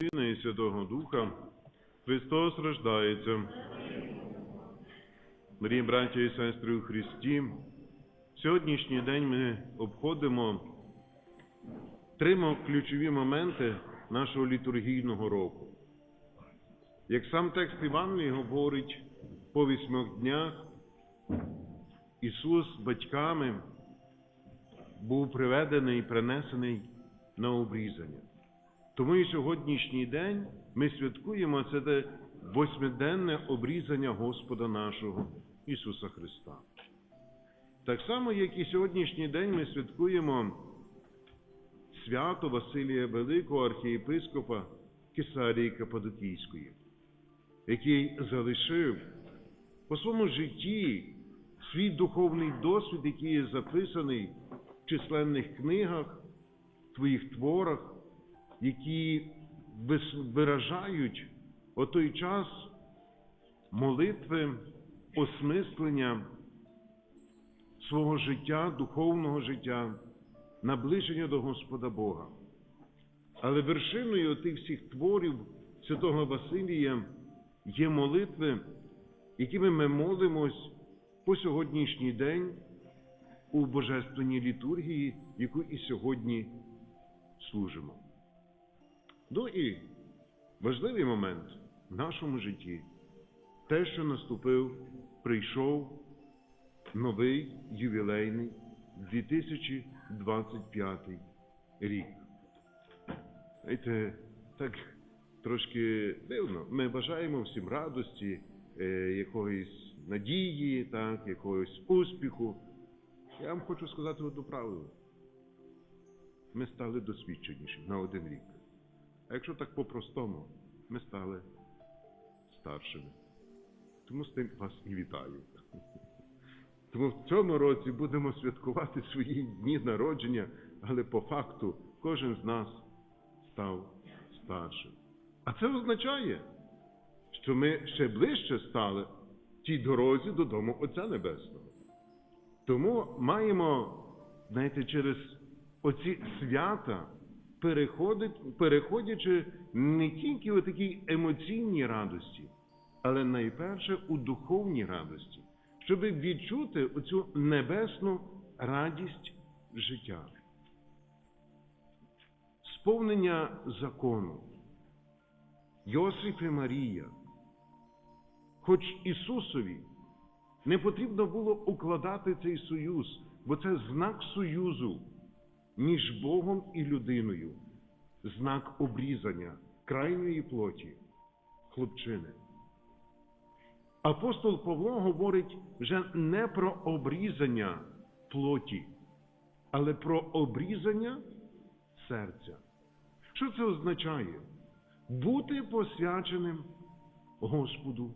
Сина і Святого Духа, Христос рождається. Дорогі браття і сестри у Христі, сьогоднішній день ми обходимо три ключові моменти нашого літургійного року. Як сам текст Івангелії говорить, по вісьмох днях Ісус батьками був приведений і принесений на обрізання. Тому і сьогоднішній день ми святкуємо це восьмиденне обрізання Господа нашого Ісуса Христа. Так само, як і сьогоднішній день ми святкуємо свято Василія Великого архієпископа Кесарії Кападокійської, який залишив по своєму житті свій духовний досвід, який є записаний в численних книгах, твоїх творах, які виражають о той час молитви, осмислення свого життя, духовного життя, наближення до Господа Бога. Але вершиною тих всіх творів святого Василія є молитви, якими ми молимось по сьогоднішній день у Божественній літургії, яку і сьогодні служимо. Ну і важливий момент в нашому житті те, що наступив, прийшов новий ювілейний 2025 рік. Знаєте, так трошки дивно. Ми бажаємо всім радості, е, якоїсь надії, так, якогось успіху. Я вам хочу сказати одну правду. Ми стали досвідченіші на один рік. А якщо так по-простому, ми стали старшими. Тому з тим вас і вітаю. Тому в цьому році будемо святкувати свої дні народження, але по факту кожен з нас став старшим. А це означає, що ми ще ближче стали тій дорозі додому Отця Небесного. Тому маємо, знаєте, через оці свята, переходячи не тільки у такій емоційній радості, але найперше у духовній радості, щоб відчути оцю небесну радість життя. Сповнення закону. Йосиф і Марія. Хоч Ісусові не потрібно було укладати цей союз, бо це знак союзу між Богом і людиною, знак обрізання крайньої плоті, хлопчини. Апостол Павло говорить вже не про обрізання плоті, але про обрізання серця. Що це означає? Бути посвяченим Господу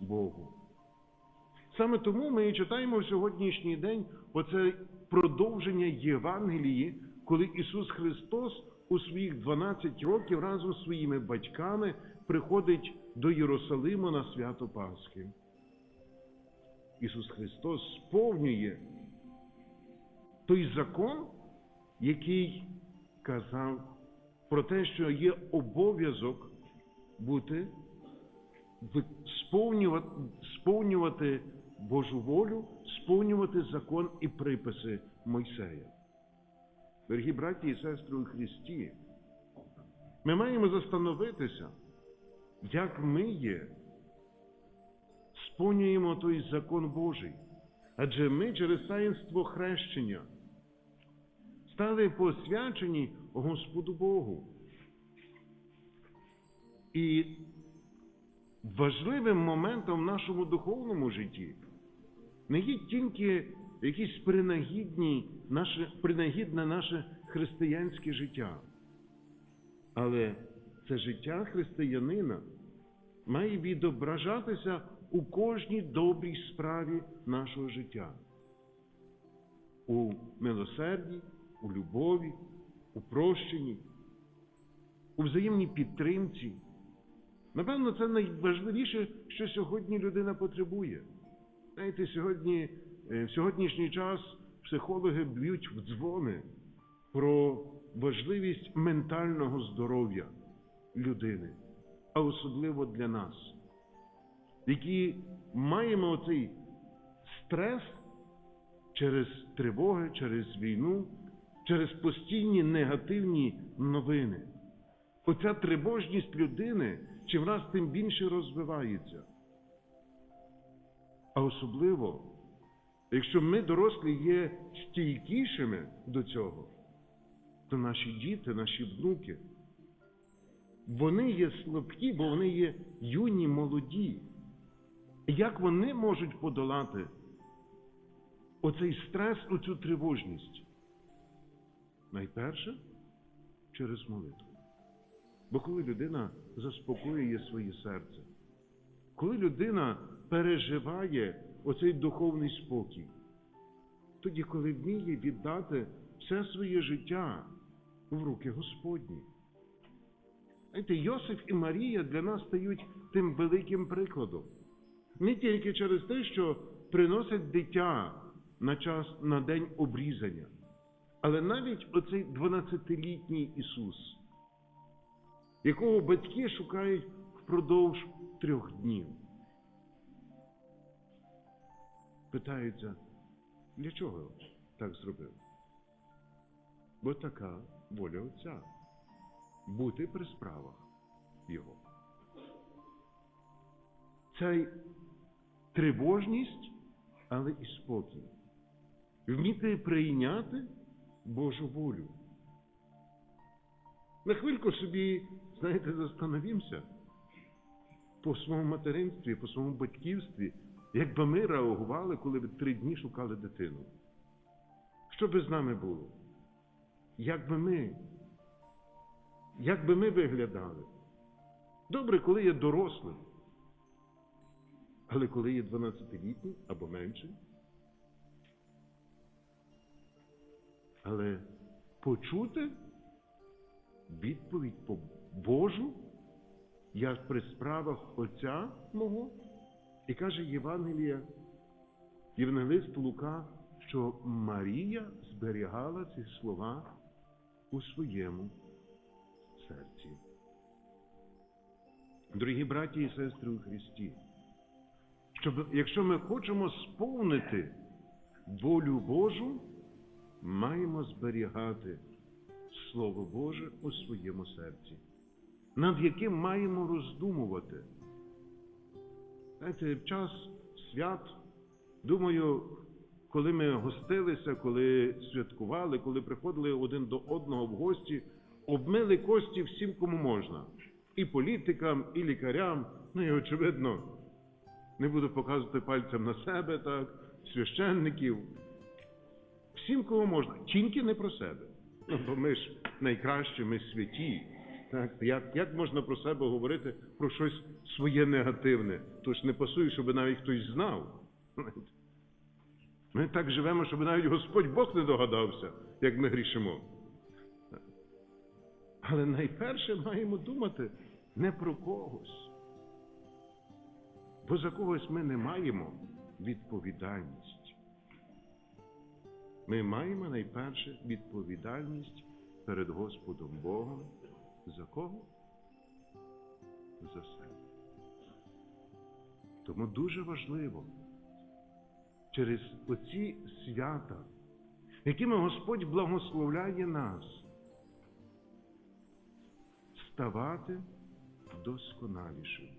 Богу. Саме тому ми і читаємо в сьогоднішній день оце продовження Євангелії, коли Ісус Христос у своїх 12 років разом з своїми батьками приходить до Єрусалиму на свято Пасхи. Ісус Христос сповнює той закон, який казав про те, що є обов'язок бути сповнювати, сповнювати Божу волю, сповнювати закон і приписи Мойсея. Дорогі браті і сестри у Христі, ми маємо застановитися, як ми є, сповнюємо той закон Божий. Адже ми через таїнство хрещення стали посвячені Господу Богу. І важливим моментом в нашому духовному житті не є тільки якесь принагідні, наше, принагідне наше християнське життя, але це життя християнина має відображатися у кожній добрій справі нашого життя. У милосерді, у любові, у прощенні, у взаємній підтримці. Напевно, це найважливіше, що сьогодні людина потребує. Знаєте, сьогодні, е, в сьогоднішній час психологи б'ють в дзвони про важливість ментального здоров'я. людини, а особливо для нас, які маємо оцей стрес через тривоги, через війну, через постійні негативні новини. Оця тривожність людини чим раз тим більше розвивається. А особливо, якщо ми, дорослі, є стійкішими до цього, то наші діти, наші внуки, вони є слабкі, бо вони є юні, молоді. Як вони можуть подолати оцей стрес, оцю тривожність? Найперше через молитву. Бо коли людина заспокоює своє серце, коли людина переживає оцей духовний спокій, тоді, коли вміє віддати все своє життя в руки Господні. Знаєте, Йосиф і Марія для нас стають тим великим прикладом. Не тільки через те, що приносять дитя на час на день обрізання, але навіть оцей 12-літній Ісус, якого батьки шукають впродовж трьох днів. Питаються, для чого так зробив? Бо така воля Отця бути при справах Його. Ця тривожність, але і спокій. Вміти прийняти Божу волю. На хвильку собі, знаєте, застановімося по своєму материнстві, по своєму батьківстві, як би ми реагували, коли б три дні шукали дитину. Що би з нами було? Як би ми? Як би ми виглядали? Добре, коли є дорослий. Але коли є 12-літній або менший. Але почути відповідь по Божу, як при справах Отця мого, і каже Євангелія, Євангелист Лука, що Марія зберігала ці слова у своєму серці. Дорогі браті і сестри у Христі, щоб, якщо ми хочемо сповнити волю Божу, маємо зберігати Слово Боже у своєму серці, над яким маємо роздумувати. Знаєте, в час свят, думаю, коли ми гостилися, коли святкували, коли приходили один до одного в гості, обмили кості всім, кому можна. І політикам, і лікарям, ну і очевидно, не буду показувати пальцем на себе, так, священників. Всім, кому можна, тільки не про себе. Ну, бо ми ж найкращі, ми святі. Так, як, як можна про себе говорити про щось своє негативне? Тож не пасує, щоб навіть хтось знав. Ми так живемо, щоб навіть Господь Бог не догадався, як ми грішимо. Але найперше маємо думати не про когось. Бо за когось ми не маємо відповідальність. Ми маємо найперше відповідальність перед Господом Богом. За кого? За себе. Тому дуже важливо через оці свята, якими Господь благословляє нас, ставати досконалішими.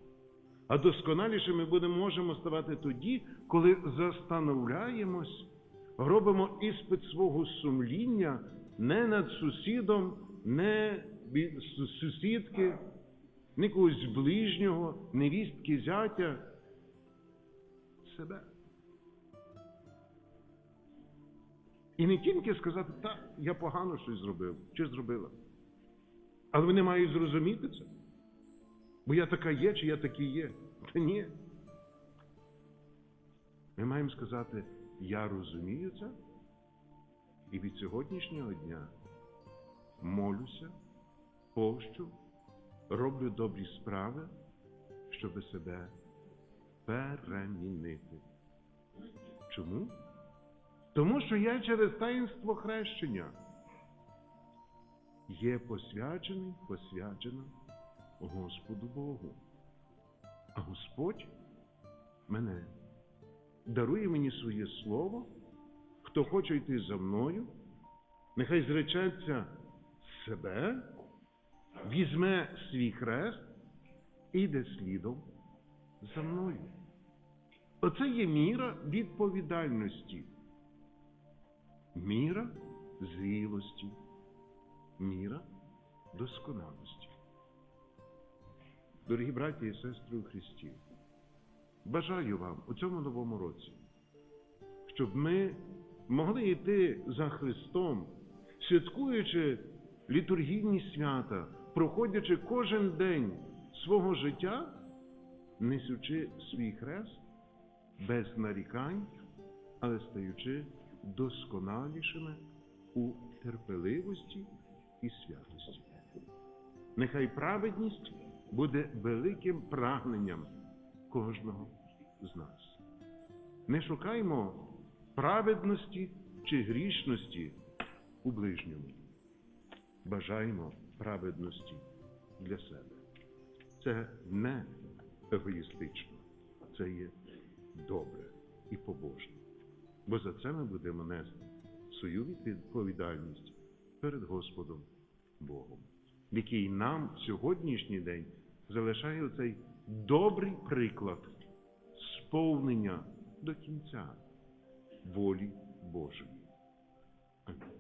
А досконалішими ми можемо ставати тоді, коли застановляємось, робимо іспит свого сумління не над сусідом, не сусідки, не когось ближнього, невістки зятя, себе. І не тільки сказати, так, я погано щось зробив чи зробила. Але вони мають зрозуміти це. Бо я така є, чи я такий є. Та ні. Ми маємо сказати, я розумію це, і від сьогоднішнього дня молюся, пощу, роблю добрі справи, щоб себе перемінити. Чому? Тому що я через таїнство хрещення є посвячений, посвячена Господу Богу. А Господь мене дарує мені своє слово. Хто хоче йти за мною, нехай зречеться себе, візьме свій хрест і йде слідом за мною. Оце є міра відповідальності, міра зрілості, міра досконалості. Дорогі браті і сестри у Христі, бажаю вам у цьому новому році, щоб ми могли йти за Христом, святкуючи літургійні свята, проходячи кожен день свого життя, несучи свій хрест без нарікань, але стаючи досконалішими у терпеливості і святості. Нехай праведність буде великим прагненням кожного з нас. Не шукаймо праведності чи грішності у ближньому. Бажаємо праведності для себе. Це не егоїстично, це є добре і побожне. Бо за це ми будемо нести свою відповідальність перед Господом Богом, який нам в сьогоднішній день залишає цей добрий приклад сповнення до кінця волі Божої. Амінь.